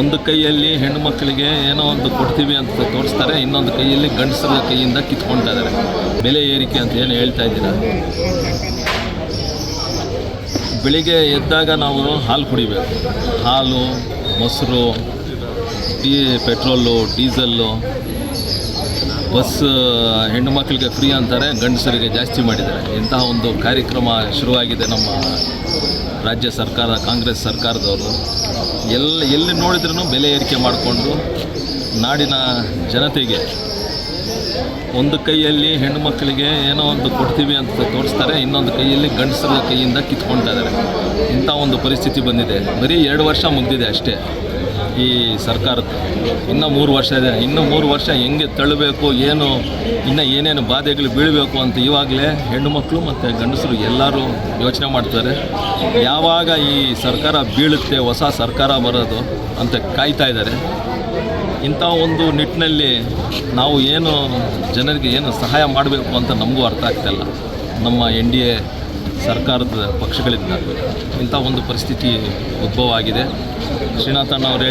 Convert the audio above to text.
ಒಂದು ಕೈಯಲ್ಲಿ ಹೆಣ್ಣು ಮಕ್ಕಳಿಗೆ ಏನೋ ಒಂದು ಕೊಡ್ತೀವಿ ಅಂತ ತೋರಿಸ್ತಾರೆ, ಇನ್ನೊಂದು ಕೈಯಲ್ಲಿ ಗಂಡಸರ ಕೈಯಿಂದ ಕಿತ್ಕೊಳ್ತಾ ಇದ್ದಾರೆ. ಬೆಲೆ ಏರಿಕೆ ಅಂತ ಏನು ಹೇಳ್ತಾ ಇದ್ದೀರಾ? ಬೆಳಿಗ್ಗೆ ಎದ್ದಾಗ ನಾವು ಹಾಲು ಕುಡಿಬೇಕು. ಹಾಲು, ಮೊಸರು ಟೀ ಪೆಟ್ರೋಲು, ಡೀಸಲ್ಲು, ಬಸ್, ಹೆಣ್ಣು ಮಕ್ಕಳಿಗೆ ಫ್ರೀ ಅಂತಾರೆ, ಗಂಡಸರಿಗೆ ಜಾಸ್ತಿ ಮಾಡಿದ್ದಾರೆ. ಇಂತಹ ಒಂದು ಕಾರ್ಯಕ್ರಮ ಶುರುವಾಗಿದೆ ನಮ್ಮ ರಾಜ್ಯ ಸರ್ಕಾರ, ಕಾಂಗ್ರೆಸ್ ಸರ್ಕಾರದವರು ಎಲ್ಲ ಎಲ್ಲಿ ನೋಡಿದ್ರೂ ಬೆಲೆ ಏರಿಕೆ ಮಾಡಿಕೊಂಡು ನಾಡಿನ ಜನತೆಗೆ ಒಂದು ಕೈಯಲ್ಲಿ ಹೆಣ್ಣು ಮಕ್ಕಳಿಗೆ ಏನೋ ಒಂದು ಕೊಡ್ತೀವಿ ಅಂತ ತೋರಿಸ್ತಾರೆ, ಇನ್ನೊಂದು ಕೈಯಲ್ಲಿ ಗಂಡಸರ ಕೈಯಿಂದ ಕಿತ್ಕೊಳ್ತಾ ಇದ್ದಾರೆ. ಇಂಥ ಒಂದು ಪರಿಸ್ಥಿತಿ ಬಂದಿದೆ. ಬರೀ ಎರಡು ವರ್ಷ ಮುಗಿದಿದೆ ಅಷ್ಟೇ. ಈ ಸರ್ಕಾರ ಇನ್ನೂ ಮೂರು ವರ್ಷ ಇದೆ. ಇನ್ನೂ ಮೂರು ವರ್ಷ ಹೆಂಗೆ ತಳ್ಳಬೇಕು, ಏನು, ಇನ್ನು ಏನೇನು ಬಾಧೆಗಳು ಬೀಳಬೇಕು ಅಂತ ಇವಾಗಲೇ ಹೆಣ್ಣು ಮಕ್ಕಳು ಮತ್ತು ಗಂಡಸರು ಎಲ್ಲರೂ ಯೋಚನೆ ಮಾಡ್ತಾರೆ. ಯಾವಾಗ ಈ ಸರ್ಕಾರ ಬೀಳುತ್ತೆ, ಹೊಸ ಸರ್ಕಾರ ಬರೋದು ಅಂತ ಕಾಯ್ತಾ ಇದ್ದಾರೆ. ಇಂಥ ಒಂದು ನಿಟ್ಟಿನಲ್ಲಿ ನಾವು ಏನು ಜನರಿಗೆ ಏನು ಸಹಾಯ ಮಾಡಬೇಕು ಅಂತ ನಮಗೂ ಅರ್ಥ ಆಗ್ತಾಯಿಲ್ಲ ನಮ್ಮ ಎನ್ ಡಿ ಎ ಸರ್ಕಾರದ ಪಕ್ಷಗಳಿಂದ ಇಂಥ ಒಂದು ಪರಿಸ್ಥಿತಿ ಉದ್ಭವ ಆಗಿದೆ. ಶ್ರೀನಾಥನ್ ಅವರು